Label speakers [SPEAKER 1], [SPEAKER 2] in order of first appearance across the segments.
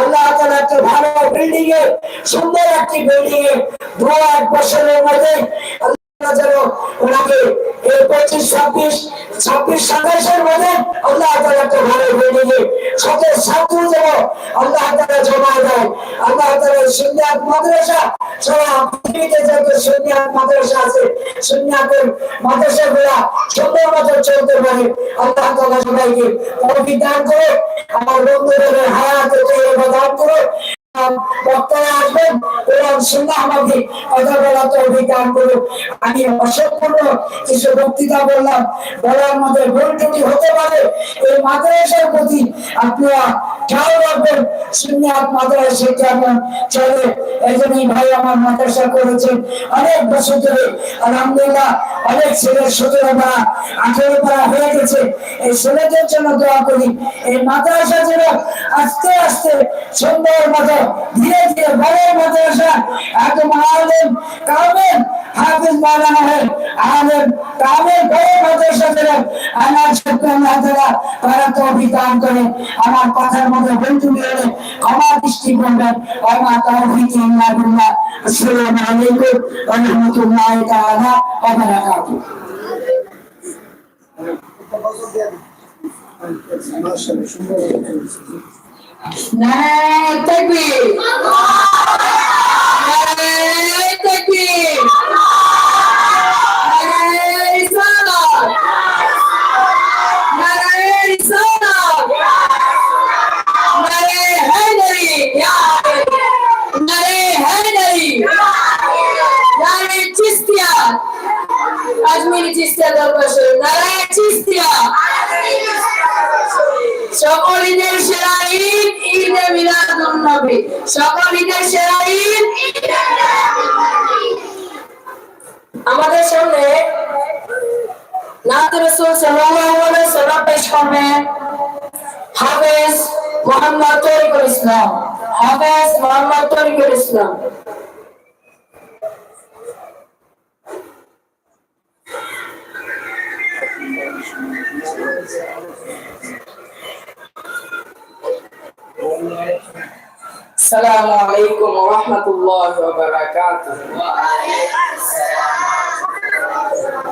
[SPEAKER 1] আল্লাহ তাআলা একটা ভালো বিল্ডিং এ, সুন্দর একটি বিল্ডিং এ দু এক বছরের মধ্যে যেন ওনাকে এই পঁচিশ, ছাব্বিশ ছাব্বিশ, সাতাশের মধ্যে আল্লাহ তাআলা একটা ভালো বিল্ডিং এ শত ছাত্র যেন আল্লাহ তাআলা জমা দেয়। আল্লাহ তাআলা সুন্নাত মাদ্রাসা, সারা পৃথিবীতে যত সুন্নাত মাদ্রাসা আছে, সুন্নাতের মাদ্রাসাগুলা সুন্দর মতো চলতে পারে। আল্লাহ সবাইকে তৌফিক করে আমার বন্ধুদের হায়াত বাজার করে। বক্তারা মাদ্রাসা ভাই আমার মাদ্রাসা করেছেন অনেক বছর ধরে। আলহামদুলিল্লাহ, অনেক ছেলের সতেরো পাড়া আঠেরো পাড়া হয়ে গেছে। এই ছেলেদের জন্য দোয়া করি। এই মাদ্রাসা যেন আস্তে আস্তে সুন্দর মতো ধীরে ধীরে বড় মাদ্রাসা একদম আলেম কামেল হাফিজ মাওলানা হয় আলেম কামেল বড় মাদ্রাসা যেন আমার আল্লাহ তাআলা তারা তৌফিক দান করেন আমার কথার মধ্যে বন্ধু গেলে ক্ষমা দৃষ্টি করবেন আমার তৌফিক ইল্লা বিল্লাহ। আসসালামু আলাইকুম ওয়া রাহমাতুল্লাহি তাআলা ওয়া বারাকাতুহু।
[SPEAKER 2] নারায়ণ তাকবীর নারায়ণ তাকবীর নারায়ণ नात रसूल सल्लल्लाहु अलैहि वसल्लम पेश करने हाफिज मोहम्मद तरीकुल इस्लाम हाफिज मोहम्मद तरीकुल इस्लाम السلام عليكم ورحمة الله وبركاته. وعليكم السلام ورحمة الله وبركاته.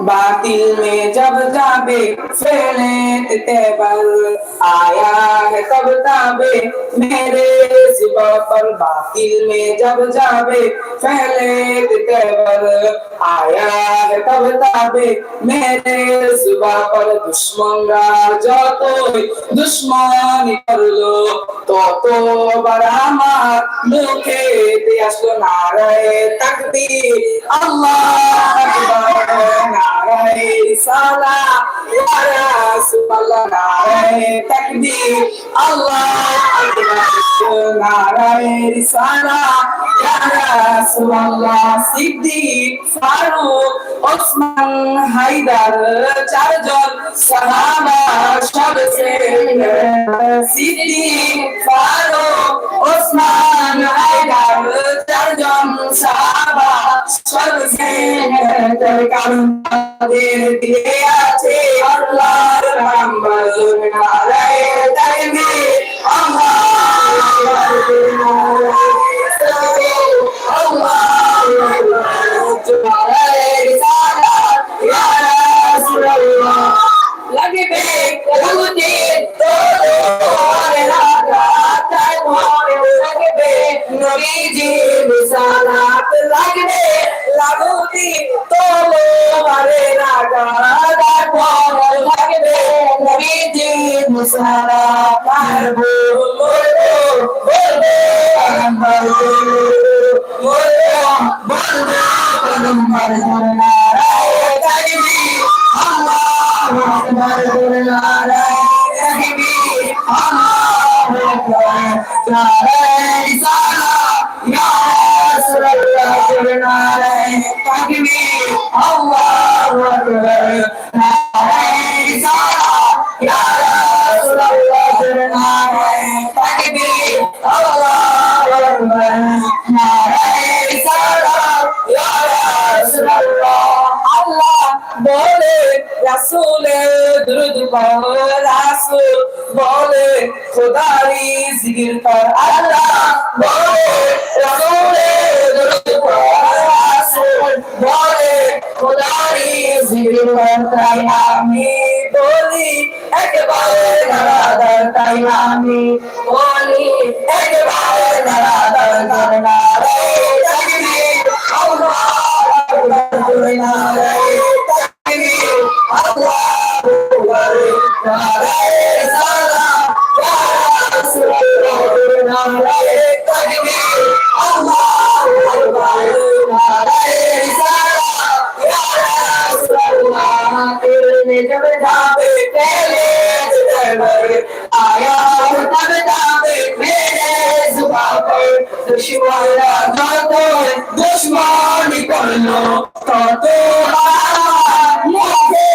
[SPEAKER 2] बातिल में जब ताबे फैले तेबल आया है तब ताबे मेरे सिवा पर बातिल में जब जाबे फैले तेबल आया है तब ताबे मेरे सिवा पर दुश्मनরা যতই দুশ্মনি করল ততবার আমার মুখে দিয়ে আসলো নারায় তাকবীর আল্লাহ আকবার নারায় সালা ইয়া রাসূলুল্লাহ নারায় তাকবীর আল্লাহ আকবার নারায় রিসালা ইয়া রাসূলুল্লাহ সিদ্দিক ফারুক ওসমান হায়দার চারজন সাহাবা ফারুক ওসমান হায়দার চারজন সাহাবা কারণ তাদের দিয়ে আছে আল্লাহর নাম বলুন নারায়ণ মারবো বলব
[SPEAKER 3] বলে রাসূলে। দুরূদ পড় রাসূল। বলে খোদারি জিকির কর আল্লাহ বলে রাসূলে দুরূদ পড় রাসূল বলি একবারে নারাদার তাই আমি বলি একবারে আল্লাহু আকবার নারে তাকবীর আল্লাহু जब धाम पहले पर आया हूँ तब धाम मेरे जुबा पर दुश्मन तो तो दुश्मन निकलो तो तो मुझे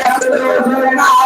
[SPEAKER 3] रख दो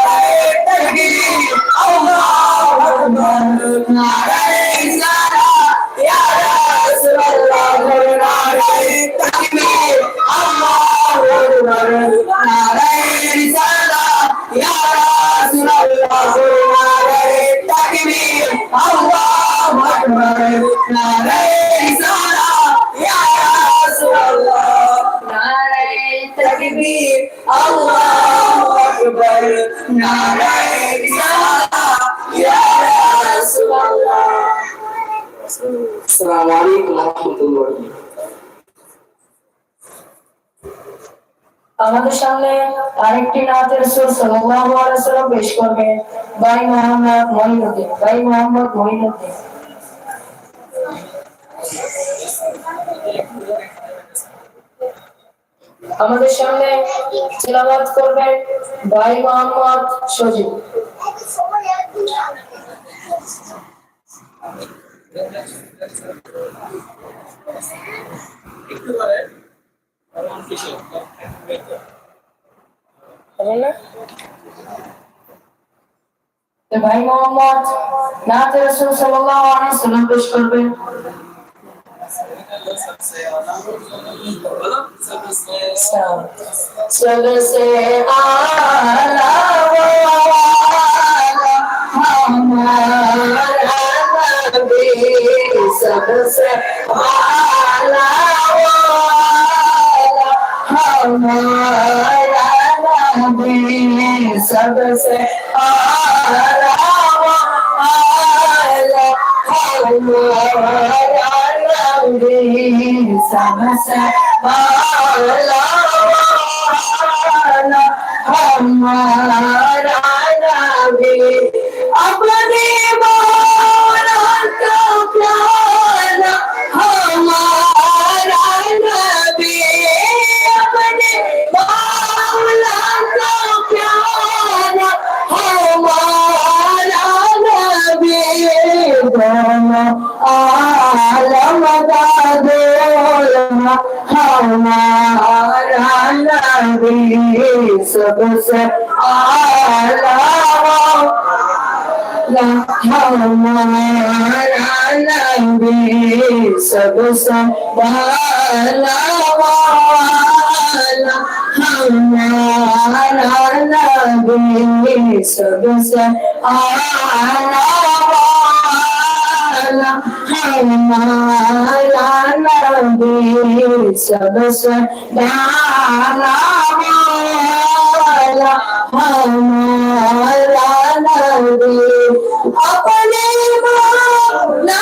[SPEAKER 1] আসসালামু আলাইকুম রাহমাতুল্লাহি।
[SPEAKER 3] আমাদের সামনে আরেকটি নাতের সুর সাল্লাল্লাহু আলাইহি ওয়াসাল্লাম পেশ করবেন ভাই মোহাম্মদ মঈনুদ্দিন ভাই মোহাম্মদ মঈনুদ্দিন আমাদের সামনে তেলাওয়াত করবেন ভাই মোহাম্মদ সজীব। İktidara alan kişi Tamam তো ভাই মোহাম্মদ নাতে রাসূল সাল্লাল্লাহু আলাইহি সাল্লাম পেশ করবেন সব সে আলা सबसे आला वो आला हमारा नबी सबसे आला वो आला हमारा नबी सबसे आला हमारा नबी अपने نبی سب سے ہمارا نبی سب سے بالا ہمارا نبی سب سے آلہ हमारा नबी सबसे डाला वाला हमारा नबी अपने मौला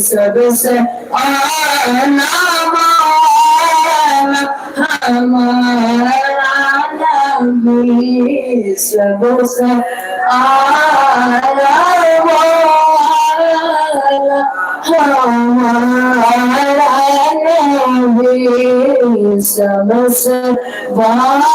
[SPEAKER 3] सबसे आला माला हमारा नबी सबसे आला माला हमारा नबी सबसे वाला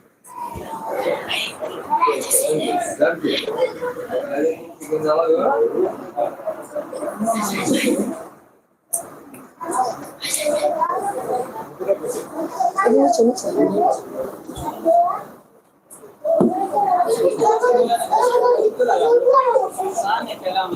[SPEAKER 3] Bunu çabuk sanırım. Sahne kelamı.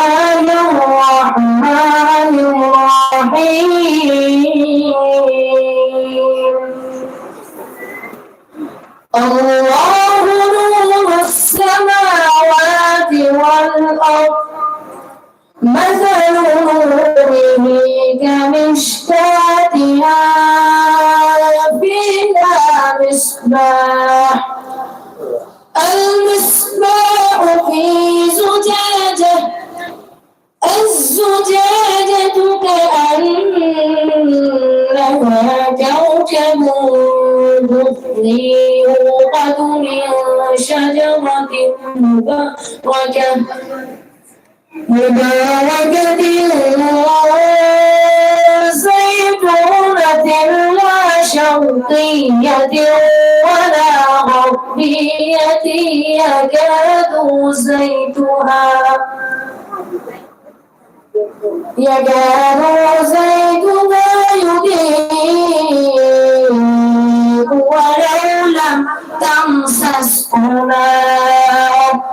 [SPEAKER 3] فيها مصباح المصباح في زجاجة الزجاجة كأنها كوكب دري يوقد من شجرة مباركة مباركة شرقية ولا غربية يكاد زيتها. يكاد زيتها يضيء ولو لم تمسسه نار